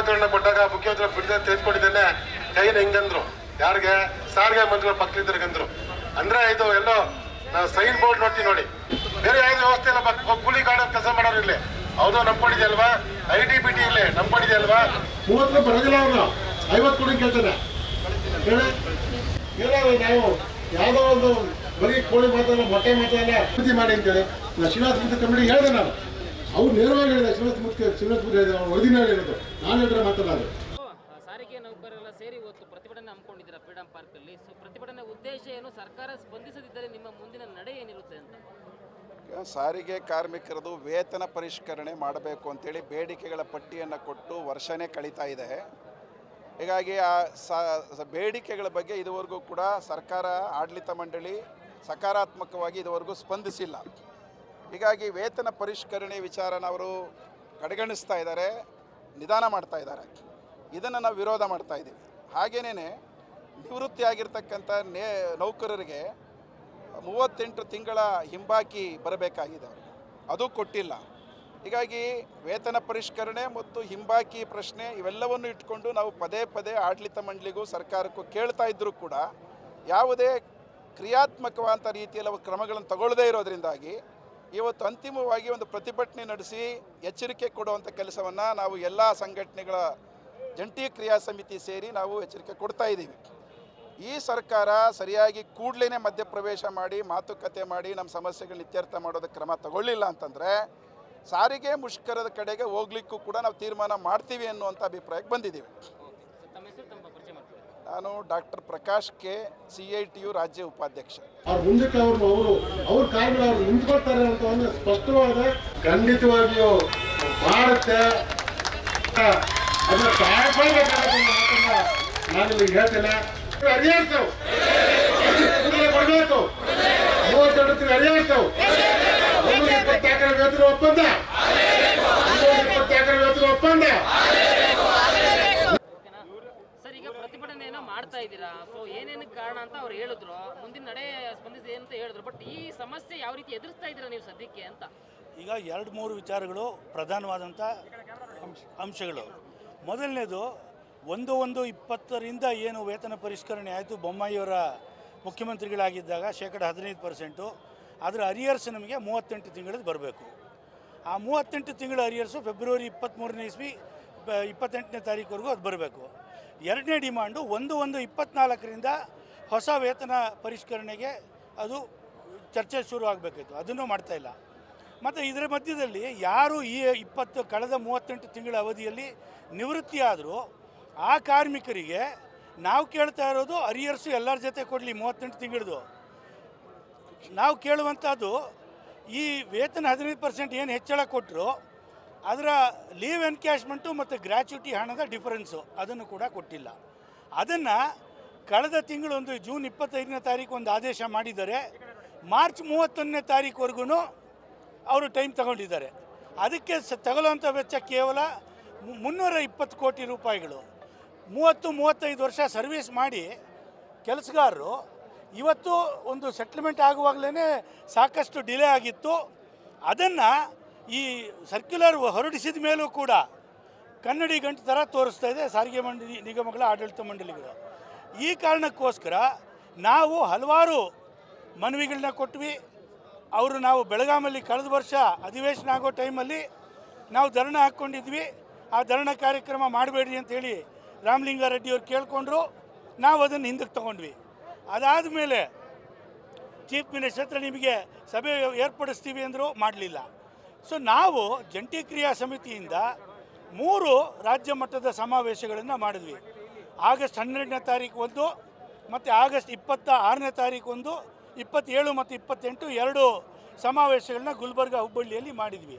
ಮುಖ್ಯಮಂತ್ರಿಗಳನ್ನ ಕೊಟ್ಟಾಗ ಮುಖ್ಯಮಂತ್ರಿ ಬಿಡದೆ ತೆಗೆದುಕೊಂಡಿದ್ದೇನೆ. ಕೈನ ಹೆಂಗಂದ್ರು ಯಾರಿಗೆ? ಸಾರಿಗೆ ಮಂತ್ರಿಗಳ ಪಕ್ಕದಲ್ಲಿದ್ದರಿಗಂದ್ರು ಅಂದ್ರೆ. ಇದು ಎಲ್ಲೋ ಸೈನ್ ಬೋರ್ಡ್ ನೋಡ್ತೀವಿ ನೋಡಿ. ಬೇರೆ ಯಾವ್ದು ವ್ಯವಸ್ಥೆ ಇಲ್ಲ ಕೂಲಿ ಕಾರ್ಡ್ ಕೆಲಸ ಮಾಡೋರು ಇಲ್ಲಿ. ಹೌದು ನಂಬ್ಕೊಂಡಿದೆ ಅಲ್ವಾ? ಐ ಟಿ ಬಿ ಟಿ ಇಲ್ಲಿ ನಂಬ್ಕೊಂಡಿದೆ ಅಲ್ವಾ? ಮೂವತ್ತು ಬರೋದಿಲ್ಲ ಅವ್ರು. ಐವತ್ತು ಕೊಡಿ ಹೇಳೋ. ನಾವು ಯಾವುದೋ ಒಂದು ಬರೀ ಕೋಳಿ ಮಾತಾಡ ಮೊಟ್ಟೆ ಮಾತಾಡಲ್ಲ ಮಾಡಿ ಅಂತೇಳಿ ನಾನು ಶ್ರೀನಾಥ್ ಕಮಿಟಿ ಹೇಳಿದೆ ನಾನು. ಅವ್ರು ನೇರವಾಗಿ ಹೇಳಿದೆ ಶ್ರೀನಿವಾಸ ಮುಖ್ಯ ಹೇಳಿದೆ ಅವ್ರು ವರದಿನ ಹೇಳಿರೋದು ನಾನು ಹೇಳಿದ್ರೆ ಮಾತಾಡೋದು. ಸಾರಿಗೆ ನೌಕರರೆಲ್ಲ ಸೇರಿ ಇವತ್ತು ಪ್ರತಿಭಟನೆ ಹಮ್ಮಿಕೊಂಡಿದ್ದೀರಾ ಫ್ರೀಡಂ ಪಾರ್ಕ್ ಅಲ್ಲಿ ಸೊ ಪ್ರತಿಭಟನೆ ಉದ್ದೇಶ ಏನು? ಸರ್ಕಾರ ಸ್ಪಂದಿಸದಿದ್ದರೆ ನಿಮ್ಮ ಮುಂದಿನ ನಡೆ ಏನಿರುತ್ತೆ ಅಂತ? ಸಾರಿಗೆ ಕಾರ್ಮಿಕರದು ವೇತನ ಪರಿಷ್ಕರಣೆ ಮಾಡಬೇಕು ಅಂತೇಳಿ ಬೇಡಿಕೆಗಳ ಪಟ್ಟಿಯನ್ನು ಕೊಟ್ಟು ವರ್ಷನೇ ಕಳೀತಾ ಇದೆ. ಹೀಗಾಗಿ ಆ ಸ ಬೇಡಿಕೆಗಳ ಬಗ್ಗೆ ಇದುವರೆಗೂ ಕೂಡ ಸರ್ಕಾರ ಆಡಳಿತ ಮಂಡಳಿ ಸಕಾರಾತ್ಮಕವಾಗಿ ಇದುವರೆಗೂ ಸ್ಪಂದಿಸಿಲ್ಲ. ಹೀಗಾಗಿ ವೇತನ ಪರಿಷ್ಕರಣೆ ವಿಚಾರನ ಅವರು ಕಡೆಗಣಿಸ್ತಾ ಇದ್ದಾರೆ, ನಿಧಾನ ಮಾಡ್ತಾ ಇದ್ದಾರೆ. ಇದನ್ನು ನಾವು ವಿರೋಧ ಮಾಡ್ತಾ ಇದ್ದೀವಿ. ನಿವೃತ್ತಿ ಆಗಿರ್ತಕ್ಕಂಥ ನೇ, ನೌಕರರಿಗೆ ಮೂವತ್ತೆಂಟು ತಿಂಗಳ ಹಿಂಬಾಕಿ ಬರಬೇಕಾಗಿದೆ. ಅದು ಕೊಟ್ಟಿಲ್ಲ. ಹೀಗಾಗಿ ವೇತನ ಪರಿಷ್ಕರಣೆ ಮತ್ತು ಹಿಂಬಾಕಿ ಪ್ರಶ್ನೆ ಇವೆಲ್ಲವನ್ನು ಇಟ್ಕೊಂಡು ನಾವು ಪದೇ ಪದೇ ಆಡಳಿತ ಮಂಡಳಿಗೂ ಸರ್ಕಾರಕ್ಕೂ ಕೇಳ್ತಾ ಇದ್ದರೂ ಕೂಡ ಯಾವುದೇ ಕ್ರಿಯಾತ್ಮಕವಾದಂಥ ರೀತಿಯಲ್ಲಿ ಕ್ರಮಗಳನ್ನು ತಗೊಳ್ಳದೇ ಇರೋದ್ರಿಂದಾಗಿ ಇವತ್ತು ಅಂತಿಮವಾಗಿ ಒಂದು ಪ್ರತಿಭಟನೆ ನಡೆಸಿ ಎಚ್ಚರಿಕೆ ಕೊಡುವಂಥ ಕೆಲಸವನ್ನು ನಾವು ಎಲ್ಲ ಸಂಘಟನೆಗಳ ಜಂಟಿ ಕ್ರಿಯಾ ಸಮಿತಿ ಸೇರಿ ನಾವು ಎಚ್ಚರಿಕೆ ಕೊಡ್ತಾ ಇದ್ದೀವಿ. ಈ ಸರ್ಕಾರ ಸರಿಯಾಗಿ ಕೂಡಲೇ ಮಧ್ಯಪ್ರವೇಶ ಮಾಡಿ, ಮಾತುಕತೆ ಮಾಡಿ ನಮ್ಮ ಸಮಸ್ಯೆಗಳನ್ನ ಇತ್ಯರ್ಥ ಮಾಡೋದಕ್ಕೆ ಕ್ರಮ ತಗೊಳ್ಳಿಲ್ಲ ಅಂತಂದರೆ ಸಾರಿಗೆ ಮುಷ್ಕರದ ಕಡೆಗೆ ಹೋಗ್ಲಿಕ್ಕೂ ಕೂಡ ನಾವು ತೀರ್ಮಾನ ಮಾಡ್ತೀವಿ ಅನ್ನುವಂಥ ಅಭಿಪ್ರಾಯಕ್ಕೆ ಬಂದಿದ್ದೀವಿ ಸೊ ತಮ್ಮ ಹೆಸರು ತಮ್ಮ ಪರಿಚಯ ಮಾಡ್ತೀವಿ ನಾನು doctor Prakash K, C I T U ರಾಜ್ಯ ಉಪಾಧ್ಯಕ್ಷ. ಮುಂದಕ್ಕೆ ಅವ್ರು ಅವರು, ಅವ್ರ ಕಾರ್ಮಿಕರು ಅವ್ರು ನಿಂತ್ಕೊಳ್ತಾರೆ ಅಂತ ಒಂದು ಸ್ಪಷ್ಟವಾದ ಖಂಡಿತವಾಗಿಯೂ ಮಾಡುತ್ತೆ ಅದನ್ನ ನಾನು ನಾನಿಲ್ಲಿ ಹೇಳ್ತೇನೆ. ಅರಿಯಾಡ್ತೇವೆ ಕೊಡಬೇಕು. ಮೂವತ್ತೆರಡು ತಿಂಗಳು ಹರಿಯಾಡ್ತಾವ್ ಮುನ್ನೂರ ಇಪ್ಪತ್ತು ಎಕರೆ ವೇತನ ಒಪ್ಪಂದ. ಮುನ್ನೂರ ಇಪ್ಪತ್ತು ಎಕರೆ ವೇತನ ಒಪ್ಪಂದ. ಈಗ ಪ್ರತಿಭಟನೆಯನ್ನ ಮಾಡ್ತಾ ಇದ್ದೀರಾ? ಸೊ ಏನೇನು ಕಾರಣ ಅಂತ ಅವ್ರು ಹೇಳಿದ್ರು. ಮುಂದಿನ ನಡೆ ಸ್ಪಂದಿಸಿ ಅಂತ ಹೇಳಿದ್ರು. ಬಟ್ ಈ ಸಮಸ್ಯೆ ಯಾವ ರೀತಿ ಎದುರಿಸ್ತಾ ಇದ್ದೀರಾ ನೀವು ಸದ್ಯಕ್ಕೆ ಅಂತ? ಈಗ ಎರಡು ಮೂರು ವಿಚಾರಗಳು ಪ್ರಧಾನವಾದಂಥ ಅಂಶಗಳು. ಮೊದಲನೇದು, ಒಂದು ಒಂದು ಇಪ್ಪತ್ತರಿಂದ ಏನು ವೇತನ ಪರಿಷ್ಕರಣೆ ಆಯಿತು, ಬೊಮ್ಮಾಯಿಯವರ ಮುಖ್ಯಮಂತ್ರಿಗಳಾಗಿದ್ದಾಗ ಶೇಕಡ ಹದಿನೈದು ಪರ್ಸೆಂಟು. ಅದರ ಅರಿಯರ್ಸ್ ನಮಗೆ ಮೂವತ್ತೆಂಟು ತಿಂಗಳದ್ದು ಬರಬೇಕು. ಆ ಮೂವತ್ತೆಂಟು ತಿಂಗಳ ಅರಿಯರ್ಸು ಫೆಬ್ರವರಿ ಇಪ್ಪತ್ತ್ಮೂರನೇ ಇಸ್ವಿ, ಇಪ್ಪತ್ತೆಂಟನೇ ತಾರೀಕುವರೆಗೂ ಅದು ಬರಬೇಕು. ಎರಡನೇ ಡಿಮಾಂಡು ಒಂದು ಒಂದು ಇಪ್ಪತ್ನಾಲ್ಕರಿಂದ ಹೊಸ ವೇತನ ಪರಿಷ್ಕರಣೆಗೆ ಅದು ಚರ್ಚೆ ಶುರು ಆಗಬೇಕಿತ್ತು ಅದನ್ನು ಮಾಡ್ತಾ ಇಲ್ಲ. ಮತ್ತು ಇದರ ಮಧ್ಯದಲ್ಲಿ ಯಾರು ಈ ಇಪ್ಪತ್ತು, ಕಳೆದ ಮೂವತ್ತೆಂಟು ತಿಂಗಳ ಅವಧಿಯಲ್ಲಿ ನಿವೃತ್ತಿ ಆದರೂ ಆ ಕಾರ್ಮಿಕರಿಗೆ ನಾವು ಕೇಳ್ತಾ ಇರೋದು ಅರಿಯರ್ಸು ಎಲ್ಲರ ಜೊತೆ ಕೊಡಲಿ ಮೂವತ್ತೆಂಟು ತಿಂಗಳದು ನಾವು ಕೇಳುವಂಥದ್ದು ಈ ವೇತನ ಹದಿನೈದು ಪರ್ಸೆಂಟ್ ಏನು ಹೆಚ್ಚಳ ಕೊಟ್ಟರು ಅದರ ಲೀವ್ ಎನ್ಕ್ಯಾಶ್ಮೆಂಟು ಮತ್ತು ಗ್ರ್ಯಾಚ್ಯುಟಿ ಹಣದ ಡಿಫರೆನ್ಸು ಅದನ್ನು ಕೂಡ ಕೊಟ್ಟಿಲ್ಲ. ಅದನ್ನು ಕಳೆದ ತಿಂಗಳೊಂದು ಜೂನ್ ಇಪ್ಪತ್ತೈದನೇ ತಾರೀಕು ಒಂದು ಆದೇಶ ಮಾಡಿದ್ದಾರೆ ಮಾರ್ಚ್ ಮೂವತ್ತೊಂದನೇ ತಾರೀಕುವರೆಗೂ ಅವರು ಟೈಮ್ ತಗೊಂಡಿದ್ದಾರೆ. ಅದಕ್ಕೆ ಸ ತಗೊಳ್ಳೋಂಥ ವೆಚ್ಚ ಕೇವಲ ಮುನ್ನೂರ ಇಪ್ಪತ್ತು ಕೋಟಿ ರೂಪಾಯಿಗಳು. ಮೂವತ್ತು, ಮೂವತ್ತೈದು ವರ್ಷ ಸರ್ವಿಸ್ ಮಾಡಿ ಕೆಲಸಗಾರರು ಇವತ್ತು ಒಂದು ಸೆಟ್ಲ್ಮೆಂಟ್ ಆಗುವಾಗಲೇ ಸಾಕಷ್ಟು ಡಿಲೇ ಆಗಿತ್ತು. ಅದನ್ನು ಈ ಸರ್ಕ್ಯುಲರ್ ಹೊರಡಿಸಿದ ಮೇಲೂ ಕೂಡ ಕನ್ನಡಿ ಗಂಟು ಥರ ತೋರಿಸ್ತಾ ಇದೆ. ಸಾರಿಗೆ ಮಂಡಳಿ, ನಿಗಮಗಳ ಆಡಳಿತ ಮಂಡಳಿಗಳು. ಈ ಕಾರಣಕ್ಕೋಸ್ಕರ ನಾವು ಹಲವಾರು ಮನವಿಗಳನ್ನ ಕೊಟ್ವಿ. ಅವರು ನಾವು ಬೆಳಗಾಮಲ್ಲಿ ಕಳೆದ ವರ್ಷ ಅಧಿವೇಶನ ಆಗೋ ಟೈಮಲ್ಲಿ ನಾವು ಧರಣ ಹಾಕ್ಕೊಂಡಿದ್ವಿ. ಆ ಧರಣ ಕಾರ್ಯಕ್ರಮ ಮಾಡಬೇಡಿ ಅಂತೇಳಿ ರಾಮಲಿಂಗಾರೆಡ್ಡಿಯವ್ರು ಕೇಳಿಕೊಂಡ್ರು. ನಾವು ಅದನ್ನು ಹಿಂದಕ್ಕೆ ತಗೊಂಡ್ವಿ. ಅದಾದ ಮೇಲೆ ಚೀಫ್ ಮಿನಿಸ್ಟರ್ ಹತ್ರ ನಿಮಗೆ ಸಭೆ ಏರ್ಪಡಿಸ್ತೀವಿ ಅಂದರು ಮಾಡಲಿಲ್ಲ. ಸೊ ನಾವು ಜಂಟಿ ಕ್ರಿಯಾ ಸಮಿತಿಯಿಂದ ಮೂರು ರಾಜ್ಯ ಮಟ್ಟದ ಸಮಾವೇಶಗಳನ್ನು ಮಾಡಿದ್ವಿ. ಆಗಸ್ಟ್ ಹನ್ನೆರಡನೇ ತಾರೀಕು ಒಂದು, ಮತ್ತು ಆಗಸ್ಟ್ ಇಪ್ಪತ್ತ ಆರನೇ ತಾರೀಕು ಒಂದು, ಇಪ್ಪತ್ತೇಳು ಮತ್ತು ಇಪ್ಪತ್ತೆಂಟು ಎರಡು ಸಮಾವೇಶಗಳನ್ನ ಗುಲ್ಬರ್ಗ ಹುಬ್ಬಳ್ಳಿಯಲ್ಲಿ ಮಾಡಿದ್ವಿ.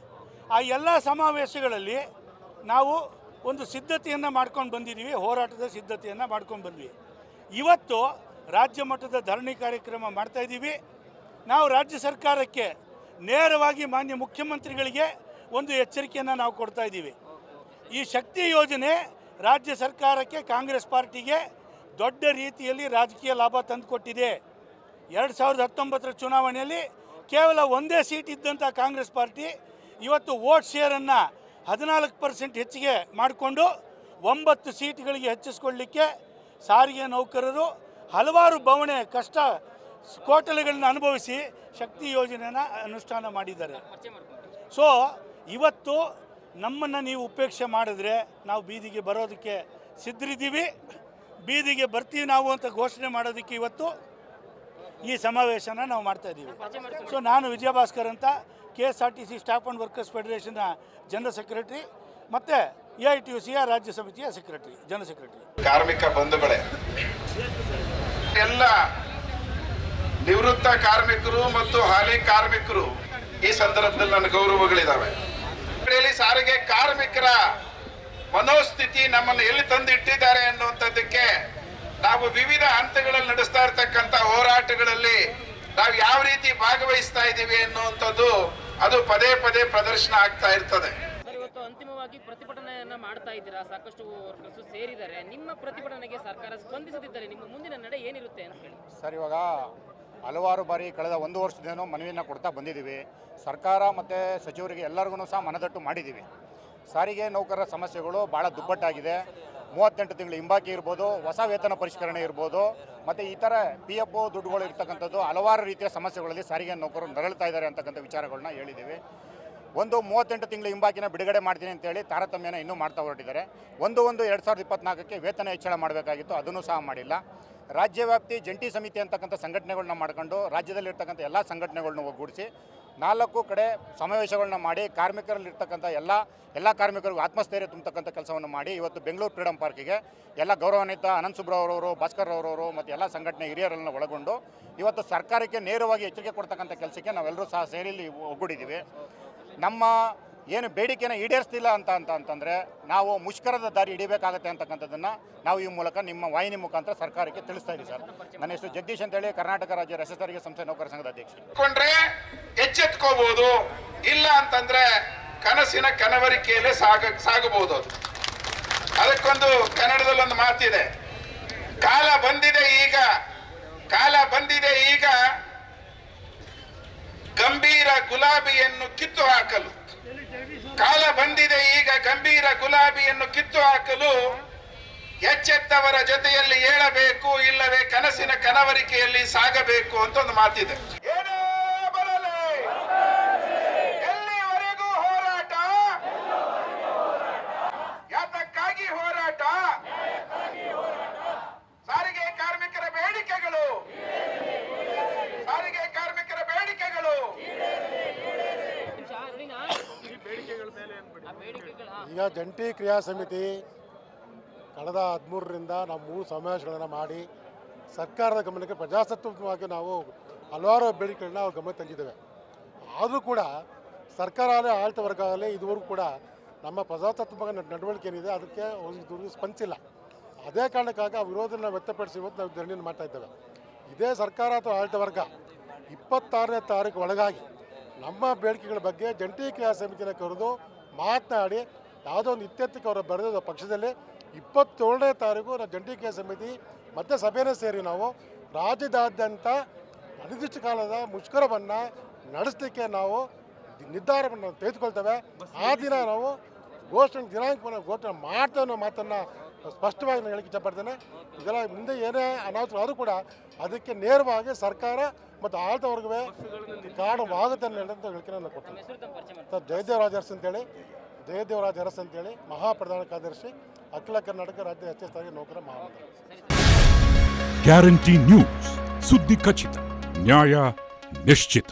ಆ ಎಲ್ಲ ಸಮಾವೇಶಗಳಲ್ಲಿ ನಾವು ಒಂದು ಸಿದ್ಧತೆಯನ್ನು ಮಾಡ್ಕೊಂಡು ಬಂದಿದ್ದೀವಿ ಹೋರಾಟದ ಸಿದ್ಧತೆಯನ್ನು ಮಾಡ್ಕೊಂಡು ಬಂದ್ವಿ. ಇವತ್ತು ರಾಜ್ಯ ಮಟ್ಟದ ಧರಣಿ ಕಾರ್ಯಕ್ರಮ ಮಾಡ್ತಾಯಿದ್ದೀವಿ ನಾವು ರಾಜ್ಯ ಸರ್ಕಾರಕ್ಕೆ ನೇರವಾಗಿ ಮಾನ್ಯ ಮುಖ್ಯಮಂತ್ರಿಗಳಿಗೆ ಒಂದು ಎಚ್ಚರಿಕೆಯನ್ನು ನಾವು ಕೊಡ್ತಾ ಇದ್ದೀವಿ. ಈ ಶಕ್ತಿ ಯೋಜನೆ ರಾಜ್ಯ ಸರ್ಕಾರಕ್ಕೆ ಕಾಂಗ್ರೆಸ್ ಪಾರ್ಟಿಗೆ ದೊಡ್ಡ ರೀತಿಯಲ್ಲಿ ರಾಜಕೀಯ ಲಾಭ ತಂದುಕೊಟ್ಟಿದೆ. ಎರಡು ಸಾವಿರದ ಹತ್ತೊಂಬತ್ತರ ಚುನಾವಣೆಯಲ್ಲಿ ಕೇವಲ ಒಂದೇ ಸೀಟ್ ಇದ್ದಂಥ ಕಾಂಗ್ರೆಸ್ ಪಾರ್ಟಿ ಇವತ್ತು ವೋಟ್ ಶೇರನ್ನು ಹದಿನಾಲ್ಕು ಪರ್ಸೆಂಟ್ ಹೆಚ್ಚಿಗೆ ಮಾಡಿಕೊಂಡು ಒಂಬತ್ತು ಸೀಟ್ಗಳಿಗೆ ಹೆಚ್ಚಿಸ್ಕೊಳ್ಳಿಕ್ಕೆ ಸಾರಿಗೆ ನೌಕರರು ಹಲವಾರು ಬವಣೆ, ಕಷ್ಟ ಕೋಟಲೆಗಳನ್ನ ಅನುಭವಿಸಿ ಶಕ್ತಿ ಯೋಜನೆನ ಅನುಷ್ಠಾನ ಮಾಡಿದ್ದಾರೆ. ಸೊ ಇವತ್ತು ನಮ್ಮನ್ನು ನೀವು ಉಪೇಕ್ಷೆ ಮಾಡಿದ್ರೆ ನಾವು ಬೀದಿಗೆ ಬರೋದಕ್ಕೆ ಸಿದ್ಧರಿದ್ದೀವಿ. ಬೀದಿಗೆ ಬರ್ತೀವಿ ನಾವು ಅಂತ ಘೋಷಣೆ ಮಾಡೋದಕ್ಕೆ ಇವತ್ತು ಈ ಸಮಾವೇಶನ ನಾವು ಮಾಡ್ತಾ ಇದ್ದೀವಿ. ಸೊ ನಾನು ವಿಜಯಭಾಸ್ಕರ್ ಅಂತ K S R T C staff and workers ಫೆಡರೇಷನ್ನ general secretary ಮತ್ತು ಎ ಐ ಟಿ ಯು ಸಿಯ ರಾಜ್ಯ ಸಮಿತಿಯ ಸೆಕ್ರೆಟರಿ ಜನರಲ್ ಸೆಕ್ರೆಟರಿ ಕಾರ್ಮಿಕ ಬಂಧುಗಳೇ, ಎಲ್ಲ ನಿವೃತ್ತ ಕಾರ್ಮಿಕರು ಮತ್ತು ಹಾಲಿ ಕಾರ್ಮಿಕರು ಈ ಸಂದರ್ಭದಲ್ಲಿ ನನ್ನ ಗೌರವಗಳಿದ್ದಾವೆ. ಇಲ್ಲಿ ಸಾರಿಗೆ ಕಾರ್ಮಿಕರ ಮನೋಸ್ಥಿತಿ ನಮ್ಮನ್ನು ಎಲ್ಲಿ ತಂದು ಇಟ್ಟಿದ್ದಾರೆ ಅನ್ನುವಂಥದ್ದಕ್ಕೆ ನಾವು ವಿವಿಧ ಹಂತಗಳಲ್ಲಿ ನಡೆಸ್ತಾ ಇರ್ತಕ್ಕಂಥ ಹೋರಾಟಗಳಲ್ಲಿ ನಾವು ಯಾವ ರೀತಿ ಭಾಗವಹಿಸ್ತಾ ಇದ್ದೀವಿ ಅನ್ನುವಂಥದ್ದು ಅದು ಪದೇ ಪದೇ ಪ್ರದರ್ಶನ ಆಗ್ತಾ ಇರ್ತದೆ. ಸರ್ ಇವತ್ತು ಅಂತಿಮವಾಗಿ ಪ್ರತಿಭಟನೆಯನ್ನ ಮಾಡ್ತಾ ಇದ್ದೀರಾ? ಸಾಕಷ್ಟು ವರ್ಕರ್ಸ್ ಸೇರಿದ್ದಾರೆ. ನಿಮ್ಮ ಪ್ರತಿಭಟನೆಗೆ ಸರ್ಕಾರ ಸ್ಪಂದಿಸದಿದ್ದರೆ ನಿಮ್ಮ ಮುಂದಿನ ನಡೆ ಏನಿರುತ್ತೆ ಅಂತ ಹೇಳಿ. ಸರ್ ಇವಾಗ ಹಲವಾರು ಬಾರಿ ಕಳೆದ ಒಂದು ವರ್ಷದಿಂದ ಮನವಿಯನ್ನು ಕೊಡ್ತಾ ಬಂದಿದ್ದೀವಿ. ಸರ್ಕಾರ ಮತ್ತು ಸಚಿವರಿಗೆ ಎಲ್ಲರಿಗೂ ಸಹ ಮನದಟ್ಟು ಮಾಡಿದ್ದೀವಿ. ಸಾರಿಗೆ ನೌಕರರ ಸಮಸ್ಯೆಗಳು ಭಾಳ ದುಪ್ಪಟ್ಟಾಗಿದೆ. ಮೂವತ್ತೆಂಟು ತಿಂಗಳು ಹಿಂಬಾಕಿ ಇರ್ಬೋದು, ಹೊಸ ವೇತನ ಪರಿಷ್ಕರಣೆ ಇರ್ಬೋದು, ಮತ್ತು ಈ ಥರ ಪಿ ಎಫ್ ದುಡ್ಡುಗಳು ಇರ್ತಕ್ಕಂಥದ್ದು ಹಲವಾರು ರೀತಿಯ ಸಮಸ್ಯೆಗಳಲ್ಲಿ ಸಾರಿಗೆ ನೌಕರರು ನರಳ್ತಾ ಇದ್ದಾರೆ ಅಂತಕ್ಕಂಥ ವಿಚಾರಗಳನ್ನ ಹೇಳಿದ್ದೀವಿ. ಒಂದು ಮೂವತ್ತೆಂಟು ತಿಂಗಳು ಹಿಂಬಾಕಿನ ಬಿಡುಗಡೆ ಮಾಡ್ತೀನಿ ಅಂತೇಳಿ ತಾರತಮ್ಯನ ಇನ್ನೂ ಮಾಡ್ತಾ ಹೊರಟಿದ್ದಾರೆ. ಒಂದು ಒಂದು ಎರಡು ಸಾವಿರದ ಇಪ್ಪತ್ನಾಲ್ಕಕ್ಕೆ ವೇತನ ಹೆಚ್ಚಳ ಮಾಡಬೇಕಾಗಿತ್ತು, ಅದನ್ನು ಸಹ ಮಾಡಿಲ್ಲ. ರಾಜ್ಯವ್ಯಾಪ್ತಿ ಜಂಟಿ ಸಮಿತಿ ಅಂತಕ್ಕಂಥ ಸಂಘಟನೆಗಳನ್ನ ಮಾಡ್ಕೊಂಡು ರಾಜ್ಯದಲ್ಲಿರ್ತಕ್ಕಂಥ ಎಲ್ಲ ಸಂಘಟನೆಗಳನ್ನ ಒಗ್ಗೂಡಿಸಿ ನಾಲ್ಕು ಕಡೆ ಸಮಾವೇಶಗಳನ್ನ ಮಾಡಿ ಕಾರ್ಮಿಕರಲ್ಲಿರ್ತಕ್ಕಂಥ ಎಲ್ಲ ಎಲ್ಲ ಕಾರ್ಮಿಕರಿಗೂ ಆತ್ಮಸ್ಥೈರ್ಯ ತುಂಬತಕ್ಕಂಥ ಕೆಲಸವನ್ನು ಮಾಡಿ ಇವತ್ತು ಬೆಂಗಳೂರು ಫ್ರೀಡಂ ಪಾರ್ಕಿಗೆ ಎಲ್ಲ ಗೌರವಾನ್ವಿತ ಅನಂತ್ ಸುಬ್ರವರವರು ಭಾಸ್ಕರ್ ಅವರವರು ಮತ್ತು ಎಲ್ಲ ಸಂಘಟನೆ ಹಿರಿಯರನ್ನು ಒಳಗೊಂಡು ಇವತ್ತು ಸರ್ಕಾರಕ್ಕೆ ನೇರವಾಗಿ ಎಚ್ಚರಿಕೆ ಕೊಡ್ತಕ್ಕಂಥ ಕೆಲಸಕ್ಕೆ ನಾವೆಲ್ಲರೂ ಸಹ ಸೇರಿ ಒಗ್ಗೂಡಿದ್ದೀವಿ. ನಮ್ಮ ಏನು ಬೇಡಿಕೆನ ಈಡೇರಿಸ್ತಿಲ್ಲ ಅಂತ ಅಂತ ಅಂತಂದರೆ ನಾವು ಮುಷ್ಕರದ ದಾರಿ ಹಿಡಿಬೇಕಾಗತ್ತೆ ಅಂತಕ್ಕಂಥದ್ದನ್ನು ನಾವು ಈ ಮೂಲಕ ನಿಮ್ಮ ವಾಹಿನಿ ಮುಖಾಂತರ ಸರ್ಕಾರಕ್ಕೆ ತಿಳಿಸ್ತಾ ಇದ್ದೀವಿ ಸರ್. ನನ್ನ ಹೆಸರು ಜಗದೀಶ್ ಅಂತೇಳಿ ಕರ್ನಾಟಕ ರಾಜ್ಯ ರಸ್ತೆ ಸಾರಿಗೆ ಸಂಸ್ಥೆ ನೌಕರ ಸಂಘದ ಅಧ್ಯಕ್ಷ ಎಚ್ಚೆತ್ಕೋಬಹುದು ಇಲ್ಲ ಅಂತಂದ್ರೆ ಕನಸಿನ ಕನವರಿಕೆಯಲ್ಲೇ ಸಾಗ ಸಾಗಬಹುದು ಅದು. ಅದಕ್ಕೊಂದು ಕನ್ನಡದಲ್ಲಿ ಒಂದು ಮಾತಿದೆ. ಕಾಲ ಬಂದಿದೆ ಈಗ, ಕಾಲ ಬಂದಿದೆ ಈಗ, ಗಂಭೀರ ಗುಲಾಬಿಯನ್ನು ಕಿತ್ತು ಹಾಕಲು. ಗಂಭೀರ ಗುಲಾಬಿಯನ್ನು ಕಿತ್ತು ಹಾಕಲು ಎಚ್ಚೆತ್ತವರ ಜೊತೆಯಲ್ಲಿ ಏಳಬೇಕು ಇಲ್ಲವೇ ಕನಸಿನ ಕನವರಿಕೆಯಲ್ಲಿ ಸಾಗಬೇಕು ಅಂತ ಒಂದು ಮಾತಿದೆ ಏನೇ ಬರಲಿ ಎಲ್ಲಿವರೆಗೂ ಹೋರಾಟ ಯಾತಕ್ಕಾಗಿ ಹೋರಾಟ ಸಾರಿಗೆ ಕಾರ್ಮಿಕರ ಬೇಡಿಕೆಗಳು ಸಾರಿಗೆ ಕಾರ್ಮಿಕರ ಬೇಡಿಕೆಗಳು ನಿಮಿಷ ರೆಡಿನಾ ಆ ಬೇಡಿಕೆಗಳ ಜಂಟಿ ಕ್ರಿಯಾ ಸಮಿತಿ ಕಳೆದ ಹದಿಮೂರರಿಂದ ನಾವು ಮೂರು ಸಮಾವೇಶಗಳನ್ನು ಮಾಡಿ ಸರ್ಕಾರದ ಗಮನಕ್ಕೆ ಪ್ರಜಾಸತ್ವವಾಗಿ ನಾವು ಹಲವಾರು ಬೇಡಿಕೆಗಳನ್ನ ಅವ್ರ ಗಮನ ತಂದಿದ್ದೇವೆ. ಆದರೂ ಕೂಡ ಸರ್ಕಾರ ಆಗಲಿ ಆಡಳಿತ ವರ್ಗ ಆಗಲಿ ಇದುವರೆಗೂ ಕೂಡ ನಮ್ಮ ಪ್ರಜಾಸತ್ತಾತ್ಮಕ ನಡ- ನಡವಳಿಕೆ ಏನಿದೆ ಅದಕ್ಕೆ ಒಂದು ಸ್ಪಂದಿಸಿಲ್ಲ. ಅದೇ ಕಾರಣಕ್ಕಾಗಿ ಆ ವಿರೋಧನ ವ್ಯಕ್ತಪಡಿಸಿ ಇವತ್ತು ನಾವು ಧರಣಿಯನ್ನು ಮಾಡ್ತಾ ಇದ್ದೇವೆ. ಇದೇ ಸರ್ಕಾರ ಅಥವಾ ಆಡಳಿತ ವರ್ಗ ಇಪ್ಪತ್ತಾರನೇ ತಾರೀಕು ಒಳಗಾಗಿ ನಮ್ಮ ಬೇಡಿಕೆಗಳ ಬಗ್ಗೆ ಜಂಟಿ ಕ್ರಿಯಾ ಸಮಿತಿನ ಕರೆದು ಮಾತನಾಡಿ ಯಾವುದೋ ಒಂದು ಇತ್ಯರ್ಥಕ್ಕೆ ಅವರು ಬರೆದ ಪಕ್ಷದಲ್ಲಿ ಇಪ್ಪತ್ತೇಳನೇ ತಾರೀಕು ನಾವು ಜಂಟಿ ಕೆ ಸಮಿತಿ ಮತ್ತೆ ಸಭೆನೇ ಸೇರಿ ನಾವು ರಾಜ್ಯದಾದ್ಯಂತ ಅನಿರ್ದಿಷ್ಟ ಕಾಲದ ಮುಷ್ಕರವನ್ನು ನಡೆಸಲಿಕ್ಕೆ ನಾವು ನಿರ್ಧಾರವನ್ನು ತೆಗೆದುಕೊಳ್ತೇವೆ. ಆ ದಿನ ನಾವು ಘೋಷಣೆ ದಿನಾಂಕವನ್ನು ಘೋಷಣೆ ಮಾಡ್ತೇವೆ ಅನ್ನೋ ಮಾತನ್ನು ಸ್ಪಷ್ಟವಾಗಿ ನಾನು ಹೇಳಕ್ಕೆ ಇಷ್ಟಪಡ್ತೇನೆ. ಇದೆಲ್ಲ ಮುಂದೆ ಏನೇ ಅನಾಹುತ ಆದರೂ ಕೂಡ ಅದಕ್ಕೆ ನೇರವಾಗಿ ಸರ್ಕಾರ ಮತ್ತು ಆಳ್ತವರ್ಗವೇ ಕಾರಣವಾಗುತ್ತೆ ಅನ್ನೋ ಅಂತ ಹೇಳಿಕೆ ನಾನು ಕೊಡ್ತೇನೆ. ಮಾಡಿ ಸರ್ ಜಯದೇವ್ ರಾಜರ್ಸ್ ಅಂತೇಳಿ. ಜಯದೇವರಾಜ್ ಅರಸ್ ಅಂತೇಳಿ ಮಹಾಪ್ರಧಾನ ಕಾರ್ಯದರ್ಶಿ ಅಖಿಲ ಕರ್ನಾಟಕ ರಾಜ್ಯ ಎಸ್ ನೌಕರ ಮಹಾಮಂಡಳ ಗ್ಯಾರಂಟಿ ನ್ಯೂಸ್ ಸುದ್ದಿ ಖಚಿತ, ನ್ಯಾಯ ನಿಶ್ಚಿತ.